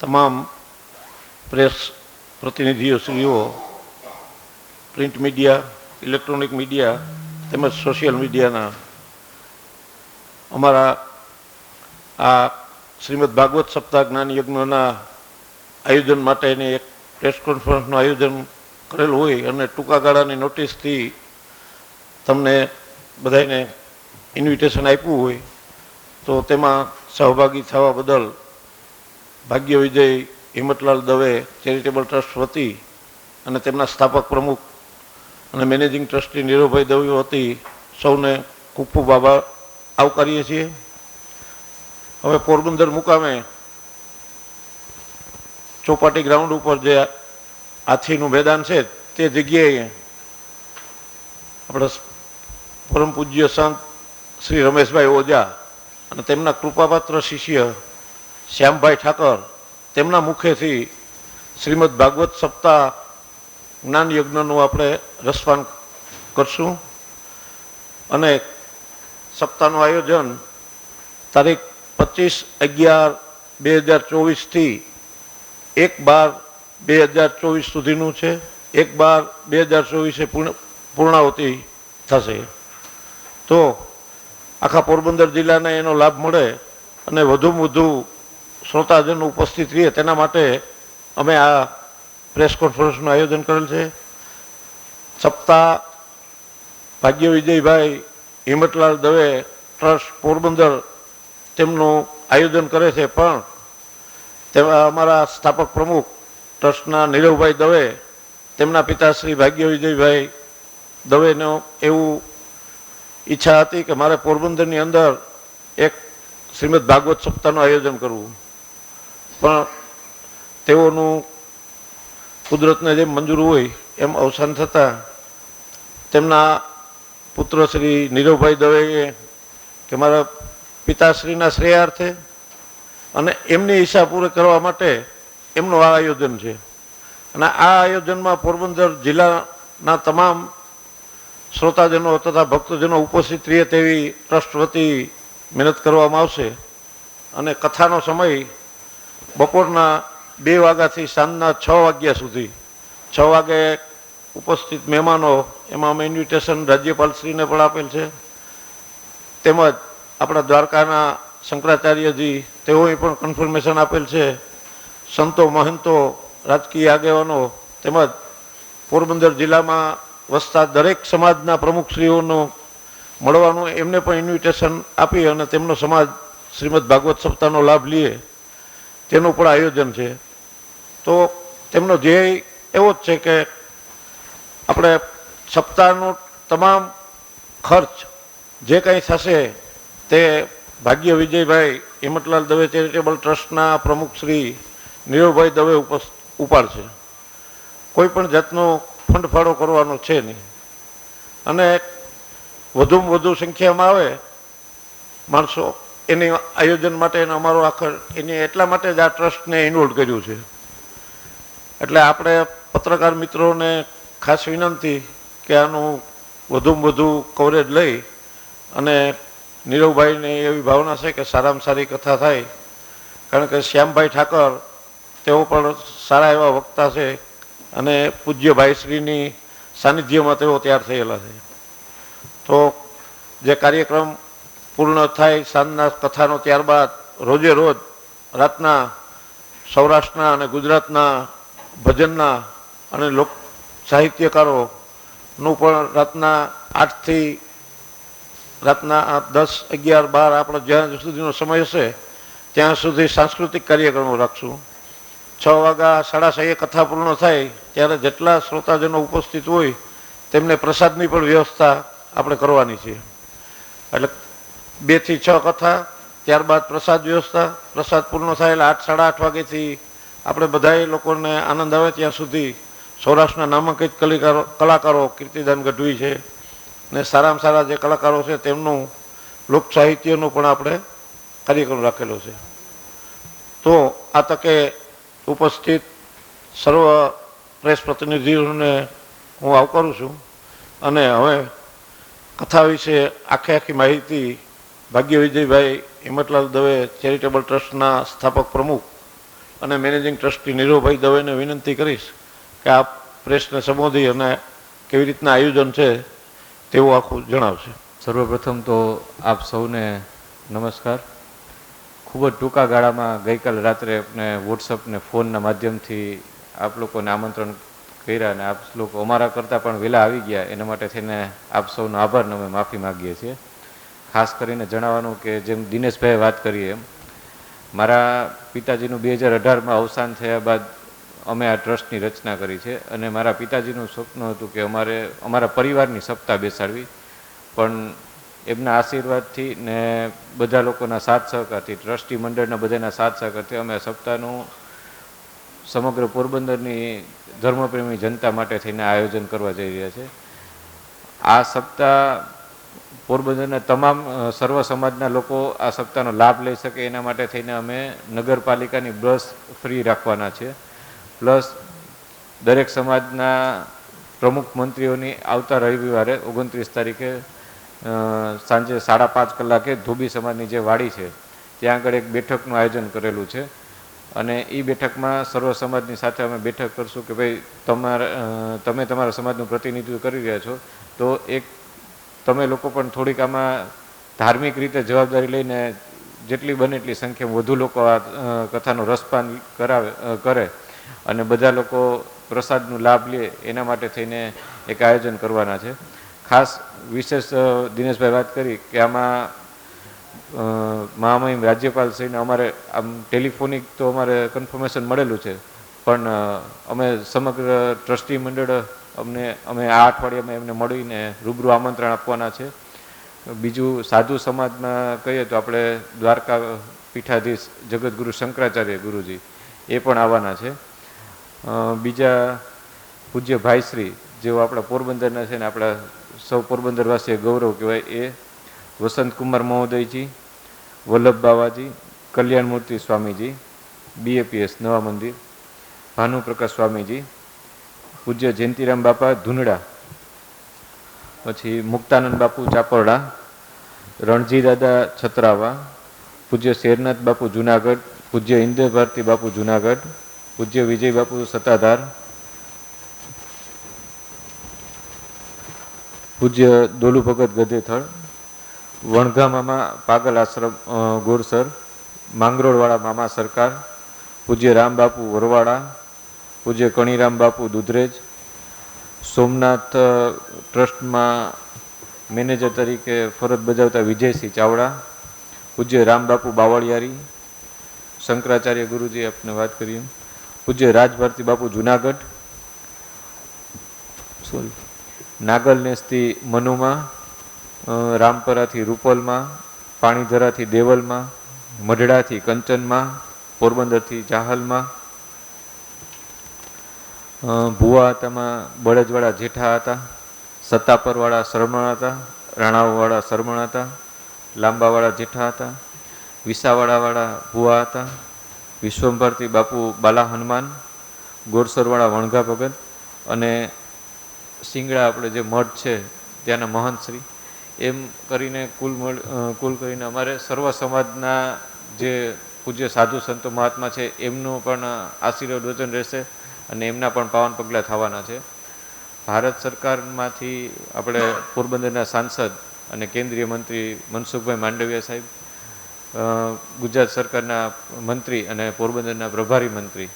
તમામ પ્રેસ પ્રતિનિધિઓશ્રીઓ print media, electronic media તેમજ સોશિયલ મીડિયાના અમારા આ શ્રીમદ ભાગવત સપ્તાહ જ્ઞાન યજ્ઞના આયોજન માટેની એક પ્રેસ કોન્ફરન્સનું આયોજન કરેલું હોય અને ટૂંકા ગાળાની નોટિસથી તમને બધાને ઇન્વિટેશન આપ્યું હોય તો તેમાં સહભાગી થવા બદલ ભાગ્ય વિજય હિંમતલાલ દવે, ચેરિટેબલ ટ્રસ્ટ વતી અને તેમના સ્થાપક પ્રમુખ અને મેનેજિંગ ટ્રસ્ટી નીરુભાઈ દવે વતી સૌને ખૂબ આભાર. આવકારીએ છીએ. હવે પોરબંદર મુકામે ચોપાટી ગ્રાઉન્ડ ઉપર જે હાથીનું મેદાન છે, તે જગ્યાએ આપણે પરમ પૂજ્ય સંત શ્રી રમેશભાઈ ઓઝા અને તેમના કૃપાપાત્ર શિષ્ય શ્યામભાઈ ઠાકર, તેમના મુખેથી શ્રીમદ ભાગવત સપ્તાહ જ્ઞાન યજ્ઞનું આપણે રસપાન કરશું. અને સપ્તાહનું આયોજન તારીખ પચીસ અગિયાર બે હજાર ચોવીસથી એક બાર બે હજાર ચોવીસ સુધીનું છે. એક બાર બે હજાર ચોવીસે પૂર્ણ પૂર્ણાવતી થશે. તો આખા પોરબંદર જિલ્લાને એનો લાભ મળે અને વધુમાં વધુ શ્રોતાજન ઉપસ્થિત રહીએ, તેના માટે અમે આ પ્રેસ કોન્ફરન્સનું આયોજન કરેલ છે. સપ્તાહ ભાગ્ય વિજયભાઈ હિંમતલાલ દવે ટ્રસ્ટ પોરબંદર તેમનું આયોજન કરે છે, પણ તેમાં અમારા સ્થાપક પ્રમુખ ટ્રસ્ટના નીરવભાઈ દવે, તેમના પિતાશ્રી ભાગ્ય વિજયભાઈ દવેનો એવું ઈચ્છા હતી કે મારે પોરબંદરની અંદર એક શ્રીમદ ભાગવત સપ્તાહનું આયોજન કરવું. પણ તેઓનું કુદરતને જેમ મંજૂર હોય એમ અવસાન થતાં તેમના પુત્ર શ્રી નીરવભાઈ દવેએ કે મારા પિતાશ્રીના શ્રેયાર્થે અને એમની ઈચ્છા પૂરી કરવા માટે એમનું આ આયોજન છે. અને આ આયોજનમાં પોરબંદર જિલ્લાના તમામ શ્રોતાજનો તથા ભક્તજનો ઉપસ્થિત રહે તેવી ટ્રસ્ટ વતી મહેનત કરવામાં આવશે અને કથાનો સમય બપોરના બે વાગ્યાથી સાંજના છ વાગ્યા સુધી. છ વાગે ઉપસ્થિત મહેમાનો, એમાં અમે ઇન્વિટેશન રાજ્યપાલશ્રીને પણ આપેલ છે. તેમજ આપણા દ્વારકાના શંકરાચાર્યજી, તેઓએ પણ કન્ફર્મેશન આપેલ છે. સંતો, મહંતો, રાજકીય આગેવાનો, તેમજ પોરબંદર જિલ્લામાં વસતા દરેક સમાજના પ્રમુખશ્રીઓનું મળવાનું એમને પણ ઇન્વિટેશન આપી અને તેમનો સમાજ શ્રીમદ ભાગવત સપ્તાહનો લાભ લે. તેનું પણ આયોજન છે. તો તેમનો ધ્યેય એવો જ છે કે આપણે સપ્તાહનો તમામ ખર્ચ જે કંઈ થશે તે ભાગ્ય વિજયભાઈ હિંમતલાલ દવે ચેરિટેબલ ટ્રસ્ટના પ્રમુખ શ્રી નીરવભાઈ દવે ઉપાડશે. કોઈ પણ જાતનો ફંડફાળો કરવાનો છે નહીં. અને વધુમાં વધુ સંખ્યામાં આવે માણસો એની આયોજન માટે અમારો આખર, એની એટલા માટે જ આ ટ્રસ્ટને ઇન્વોલ્વ કર્યું છે. એટલે આપણે પત્રકાર મિત્રોને ખાસ વિનંતી કે આનું વધુમાં વધુ કવરેજ લઈ અને નીરવભાઈને એવી ભાવના છે કે સારામાં સારી કથા થાય. કારણ કે શ્યામભાઈ ઠાકર, તેઓ પણ સારા એવા વક્તા છે અને પૂજ્ય ભાઈશ્રીની સાનિધ્યમાં તેઓ તૈયાર થયેલા છે. તો જે કાર્યક્રમ પૂર્ણ થાય સાંજના કથાનો ત્યારબાદ રોજે રોજ રાતના સૌરાષ્ટ્રના અને ગુજરાતના ભજનના અને લોક સાહિત્યકારોનું પણ રાતના આઠથી રાતના દસ, અગિયાર, બાર આપણો જ્યાં સુધીનો સમય હશે, ત્યાં સુધી સાંસ્કૃતિક કાર્યક્રમો રાખશું. છ વાગ્યા, સાડા છએ કથા પૂર્ણ થાય, ત્યારે જેટલા શ્રોતાજનો ઉપસ્થિત હોય, તેમને પ્રસાદની પણ વ્યવસ્થા આપણે કરવાની છે. એટલે બેથી છ કથા, ત્યારબાદ પ્રસાદ વ્યવસ્થા, પ્રસાદ પૂર્ણ થયેલા આઠ, સાડા આઠ વાગ્યાથી આપણે બધાએ લોકોને આનંદ આવે ત્યાં સુધી સૌરાષ્ટ્રના નામાંકિત કલાકારો કલાકારો કીર્તિદાન ગઢવી છે ને સારામાં સારા જે કલાકારો છે તેમનું લોક સાહિત્યનું પણ આપણે કાર્યક્રમ રાખેલો છે. તો આ તકે ઉપસ્થિત સર્વ પ્રેસ પ્રતિનિધિઓને હું આવકારું છું અને હવે કથા વિશે આખી આખી માહિતી ભાગ્ય વિજયભાઈ હિંમતલાલ દવે ચેરિટેબલ ટ્રસ્ટના સ્થાપક પ્રમુખ અને મેનેજિંગ ટ્રસ્ટી નીરવભાઈ દવેને વિનંતી કરીશ કે આ પ્રેસને સંબોધી અને કેવી રીતના આયોજન છે તેવું આખું જણાવશે. સર્વપ્રથમ તો આપ સૌને નમસ્કાર. ખૂબ જ ટૂંકા ગાળામાં ગઈકાલ રાત્રે આપણે વોટ્સઅપ ને ફોનના માધ્યમથી આપ લોકોને આમંત્રણ કર્યા અને આપ લોકો અમારા કરતાં પણ વહેલા આવી ગયા. એના માટે થઈને આપ સૌનો આભાર અમે માફી માગીએ છીએ. ખાસ કરીને જણાવવાનું કે જેમ દિનેશભાઈએ વાત કરી એમ, મારા પિતાજીનું બે હજાર અઢારમાં અવસાન થયા બાદ અમે આ ટ્રસ્ટની રચના કરી છે અને મારા પિતાજીનું સ્વપ્ન હતું કે અમારે, અમારા પરિવારની સપ્તાહ બેસાડવી. પણ એમના આશીર્વાદથી ને બધા લોકોના સાથ સહકારથી, ટ્રસ્ટી મંડળના બધાના સાથ સહકારથી અમે સપ્તાહનું સમગ્ર પોરબંદરની ધર્મપ્રેમી જનતા માટે થઈને આયોજન કરવા જઈ રહ્યા છે. આ સપ્તાહ પોરબંદરના તમામ સર્વ સમાજના લોકો આ સપ્તાહનો લાભ લઈ શકે. એના માટે થઈને અમે નગરપાલિકાની બસ ફ્રી રાખવાના છે. પ્લસ દરેક સમાજના પ્રમુખ મંત્રીઓની આવતા રવિવારે ઓગણત્રીસ તારીખે સાંજે સાડા પાંચ કલાકે ધોબી સમાજની જે વાડી છે, ત્યાં આગળ એક બેઠકનું આયોજન કરેલું છે. અને એ બેઠકમાં સર્વ સમાજની સાથે અમે બેઠક કરશું કે ભાઈ તમારા તમે તમારા સમાજનું પ્રતિનિધિત્વ કરી રહ્યા છો. તો એક તમે લોકો પણ થોડીક આમાં ધાર્મિક રીતે જવાબદારી લઈને જેટલી બને એટલી સંખ્યામાં વધુ લોકો આ કથાનું રસપાન કરાવે કરે અને બધા લોકો પ્રસાદનો લાભ લે એના માટે થઈને એક આયોજન કરવાના છે. ખાસ વિશેષ દિનેશભાઈ વાત કરી કે આમાં મહામહિમ રાજ્યપાલ શ્રીને અમારે આમ ટેલિફોનિક તો અમારે કન્ફર્મેશન મળેલું છે. પણ અમે સમગ્ર ટ્રસ્ટી મંડળ, અમને, અમે આ અઠવાડિયામાં એમને મળીને રૂબરૂ આમંત્રણ આપવાના છે. બીજું સાધુ સમાજમાં કહીએ તો આપણે દ્વારકા પીઠાધીશ જગતગુરુ શંકરાચાર્ય ગુરુજી એ પણ આવવાના છે. બીજા પૂજ્ય ભાઈશ્રી જેઓ આપણા પોરબંદરના છે ને આપણા સૌ પોરબંદરવાસીએ ગૌરવ કહેવાય એ વસંતકુમાર મહોદયજી, વલ્લભ બાવાજી, કલ્યાણમૂર્તિ સ્વામીજી બીએપીએસ નવા મંદિર. ભાનુપ્રકાશ સ્વામીજી, પૂજ્ય જયંતિરામ બાપા ધૂનડા, પછી મુક્તાનંદ બાપુ ચાપરડા, રણજી દાદા છત્રાવા, પૂજ્ય શેરનાથ બાપુ જુનાગઢ, પૂજ્ય ઇન્દ્ર ભારતી બાપુ જુનાગઢ, પૂજ્ય વિજય બાપુ સત્તાધાર, પૂજ્ય દોલુ ભગત ગધેથળ મામા પાગલ આશ્રમ ગોરસર, માંગરોળવાળા મામા સરકાર, પૂજ્ય રામ બાપુ વરવાડા પૂજ્ય કણીરામ બાપુ દુધરેજ સોમનાથ ટ્રસ્ટમાં મેનેજર તરીકે ફરજ બજાવતા વિજયસિંહ ચાવડા પૂજ્ય રામ બાપુ બાવળિયારી શંકરાચાર્ય ગુરુજી આપને વાત કરીએ. પૂજ્ય રાજભારતી બાપુ જુનાગઢ સોરી નાગલનેસથી મનુમાં રામપરાથી રૂપલમાં પાણીધરાથી દેવલમાં મઢડાથી કંચનમાં પોરબંદરથી જાહલમાં અ, ભુવા હતામાં બળજવાળા જેઠા હતા, સત્તાપરવાળા શરમણ હતા રાણાઓવાળા શરમણ હતા, લાંબાવાળા જેઠા હતા, વિસાવાળાવાળા ભુવા હતા, વિશ્વંભરથી બાપુ બાલા હનુમાન, ગોરસરવાળા વણઘા ભગત અને સિંગડા આપણે જે મઠ છે ત્યાંના મહંત શ્રી, એમ કરીને કુલ મળ કુલ કરીને અમારે સર્વ સમાજના જે પૂજ્ય સાધુ સંતો મહાત્મા છે એમનું પણ આશીર્વાદ વચન રહેશે. અને એમના પણ પાવન પગલાં થવાના છે. ભારત સરકારમાંથી આપણે પોરબંદરના સાંસદ અને કેન્દ્રીય મંત્રી મનસુખભાઈ માંડવિયા સાહેબ ગુજરાત સરકારના મંત્રી અને પોરબંદરના પ્રભારી મંત્રી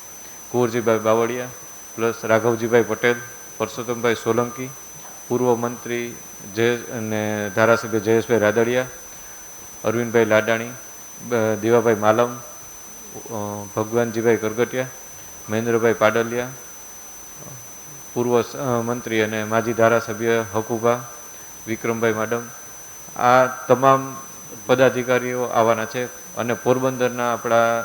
કુંવરજીભાઈ બાવળિયા પ્લસ રાઘવજીભાઈ પટેલ, પરસોત્તમભાઈ સોલંકી, પૂર્વ મંત્રી જયેશ અને ધારાસભ્ય જયેશભાઈ રાદડિયા, અરવિંદભાઈ લાડાણી દેવાભાઈ માલમ ભગવાનજીભાઈ કરગટિયા મહેન્દ્રભાઈ પાડલિયા, પૂર્વ મંત્રી અને માજી ધારાસભ્ય હકુભા, વિક્રમભાઈ માડમ. આ તમામ પદાધિકારીઓ આવવાના છે અને પોરબંદરના આપણા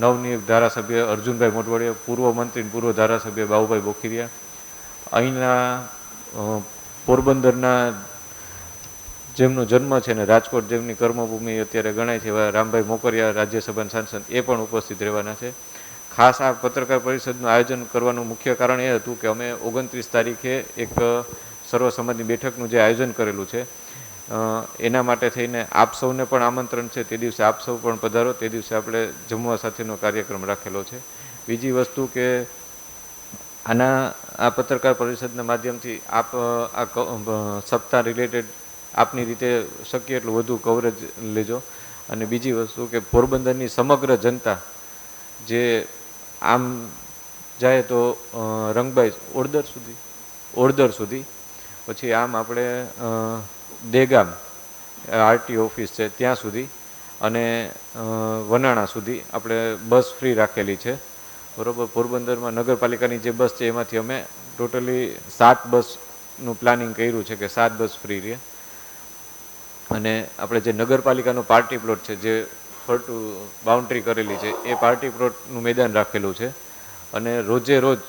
નવનિયુક્ત ધારાસભ્ય અર્જુનભાઈ મોટવાડિયા, પૂર્વ મંત્રી પૂર્વ ધારાસભ્ય બાબુભાઈ બોખીરિયા. અહીંના પોરબંદરના જેમનો જન્મ છે ને રાજકોટ જેમની કર્મભૂમિ અત્યારે ગણાય છે એવા રામભાઈ મોકરિયા રાજ્યસભાના સાંસદ એ પણ ઉપસ્થિત રહેવાના છે. ખાસ આ પત્રકાર પરિષદનું આયોજન કરવાનું મુખ્ય કારણ એ હતું કે અમે ઓગણત્રીસ તારીખે એક સર્વસમાજની બેઠકનું જે આયોજન કરેલું છે એના માટે થઈને આપ સૌને પણ આમંત્રણ છે. તે દિવસે આપ સૌ પણ પધારો. તે દિવસે આપણે જમવા સાથેનો કાર્યક્રમ રાખેલો છે. બીજી વસ્તુ કે આના, આ પત્રકાર પરિષદના માધ્યમથી આપ આ સપ્તાહ રિલેટેડ આપની રીતે શક્ય એટલું વધુ કવરેજ લેજો. અને બીજી વસ્તુ કે પોરબંદરની સમગ્ર જનતા જે આમ જાય તો રંગભાઈ ઓડદર સુધી ઓડદર સુધી. પછી આમ આપણે દેગામ, આરટી ઓફિસ છે ત્યાં સુધી અને વનાણા સુધી આપણે બસ ફ્રી રાખેલી છે. બરોબર, પોરબંદરમાં નગરપાલિકાની જે બસ છે એમાંથી અમે ટોટલી સાત બસનું પ્લાનિંગ કર્યું છે કે સાત બસ ફ્રી રહે. અને આપણે જે નગરપાલિકાનો પાર્ટી પ્લોટ છે જે ફરતું બાઉન્ડ્રી કરેલી છે. એ પાર્ટી પ્લોટનું મેદાન રાખેલું છે. અને રોજે રોજ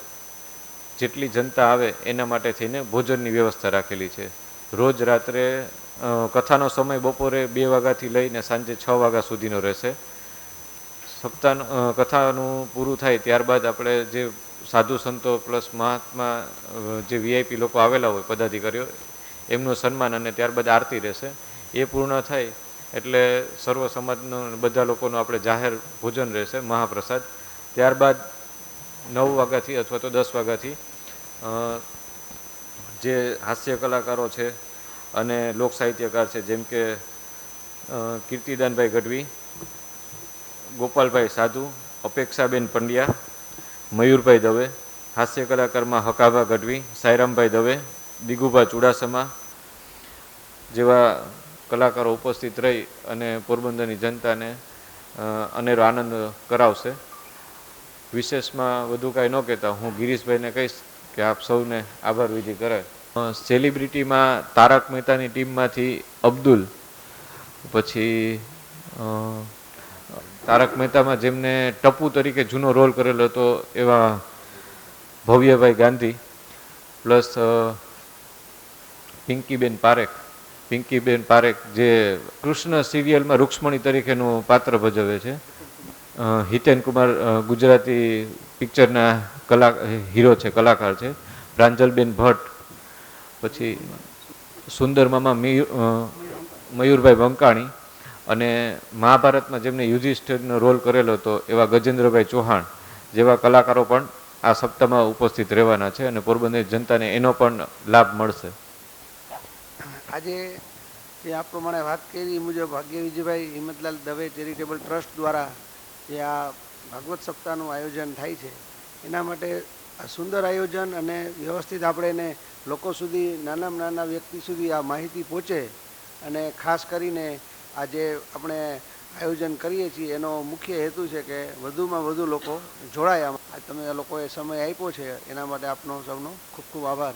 જેટલી જનતા આવે એના માટે થઈને ભોજનની વ્યવસ્થા રાખેલી છે. રોજ રાત્રે કથાનો સમય બપોરે બે વાગ્યાથી લઈને સાંજે છ વાગ્યા સુધીનો રહેશે. સપ્તાહ કથાનું પૂરું થાય ત્યારબાદ આપણે જે સાધુ સંતો પ્લસ મહાત્મા જે વીઆઈપી લોકો આવેલા હોય, પદાધિકારીઓ, એમનું સન્માન અને ત્યારબાદ આરતી રહેશે. એ પૂર્ણ થાય એટલે સર્વ સમાજનું બધા લોકોનું આપણે જાહેર ભોજન રહેશે, મહાપ્રસાદ. ત્યારબાદ નવ વાગ્યાથી અથવા તો દસ વાગ્યાથી જે હાસ્ય કલાકારો છે અને લોક સાહિત્યકાર છે, જેમ કે કીર્તિદાનભાઈ ગઢવી, ગોપાલભાઈ સાધુ, અપેક્ષાબેન પંડ્યા, મયુરભાઈ દવે, હાસ્ય કલાકારમાં હકાભા ગઢવી, સાયરામભાઈ દવે, દિગુભા ચુડાસમા જેવા કલાકારો ઉપસ્થિત રહી અને પોરબંદરની જનતાને અનેરો આનંદ કરાવશે. વિશેષમાં વધુ કાંઈ ન કહેતા, હું ગિરીશભાઈને કહીશ કે આપ સૌને આભાર વિધિ કરે સેલિબ્રિટીમાં તારક મહેતાની ટીમમાંથી અબ્દુલ, પછી તારક મહેતામાં જેમને ટપુ તરીકે જૂનો રોલ કરેલો હતો એવા ભવ્યભાઈ ગાંધી, પ્લસ પિંકીબેન પારેખ પિંકીબેન પારેખ જે કૃષ્ણ સિરિયલમાં રૂક્ષ્મણી તરીકેનું પાત્ર ભજવે છે. હિતેન કુમાર ગુજરાતી પિક્ચરના કલા, હીરો છે, કલાકાર છે. પ્રાંજલબેન ભટ્ટ, પછી સુંદર મામા મયુરભાઈ વંકાણી અને મહાભારતમાં જેમને યુધિષ્ઠિરનો રોલ કરેલો હતો એવા ગજેન્દ્રભાઈ ચૌહાણ જેવા કલાકારો પણ આ સપ્તાહમાં ઉપસ્થિત રહેવાના છે અને પોરબંદર જનતાને એનો પણ લાભ મળશે. આજે જે આ પ્રમાણે વાત કરી એ મુજબ ભાગ્ય વિજયભાઈ હિંમતલાલ દવે ચેરિટેબલ ટ્રસ્ટ દ્વારા જે આ ભાગવત સપ્તાહનું આયોજન થાય છે, એના માટે આ સુંદર આયોજન અને વ્યવસ્થિત આપણે એને લોકો સુધી, નાનામાં નાના વ્યક્તિ સુધી આ માહિતી પહોંચે અને ખાસ કરીને આ જે આપણે આયોજન કરીએ છીએ, એનો મુખ્ય હેતુ છે કે વધુમાં વધુ લોકો જોડાય આમાં. તમે લોકોએ સમય આપ્યો છે, એના માટે આપનો સૌનો ખૂબ ખૂબ આભાર.